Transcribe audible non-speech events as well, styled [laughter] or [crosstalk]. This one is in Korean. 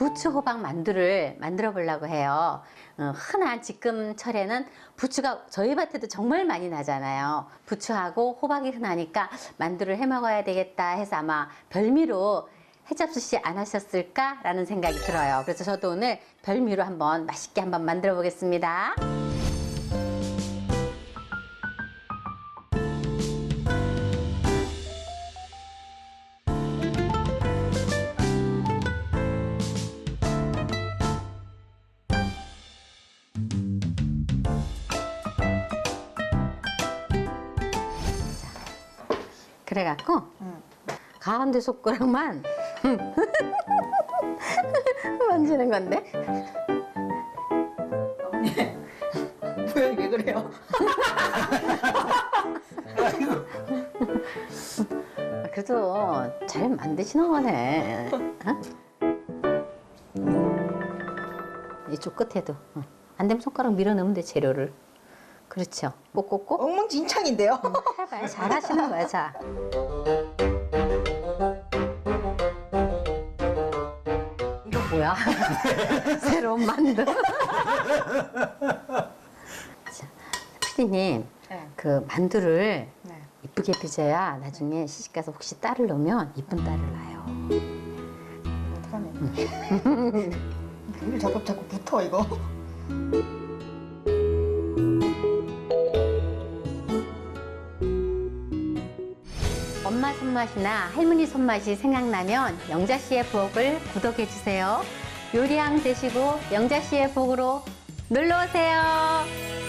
부추 호박 만두를 만들어 보려고 해요. 어, 흔한 지금철에는 부추가 저희 밭에도 정말 많이 나잖아요. 부추하고 호박이 흔하니까 만두를 해 먹어야 되겠다 해서 아마 별미로 해잡수시 안 하셨을까 라는 생각이 들어요. 그래서 저도 오늘 별미로 한번 맛있게 한번 만들어 보겠습니다. 그래갖고 가운데 손가락만 [laughs] 만지는 건데 왜, 왜 그래요? [laughs] 그래도 잘 만드시는 거네. 어? 이쪽 끝에도 어. 안 되면 손가락 밀어 넣으면 돼 재료를. 그렇죠. 꼭꼭꼭 엉망진창인데요? 해봐요. 잘하시는 거야, 자. 이거 뭐야? [laughs] 새로운 만두. [laughs] 자, 피디님, 네. 그 만두를 네. 이쁘게 빚어야 나중에 시집 가서 혹시 딸을 놓으면 이쁜 딸을 낳아요. 어떡하네. 물 [laughs] 자꾸 자꾸 붙어, 이거. 엄마 손맛이나 할머니 손맛이 생각나면 영자 씨의 부엌을 구독해 주세요. 요리왕 되시고 영자 씨의 부엌으로 놀러 오세요.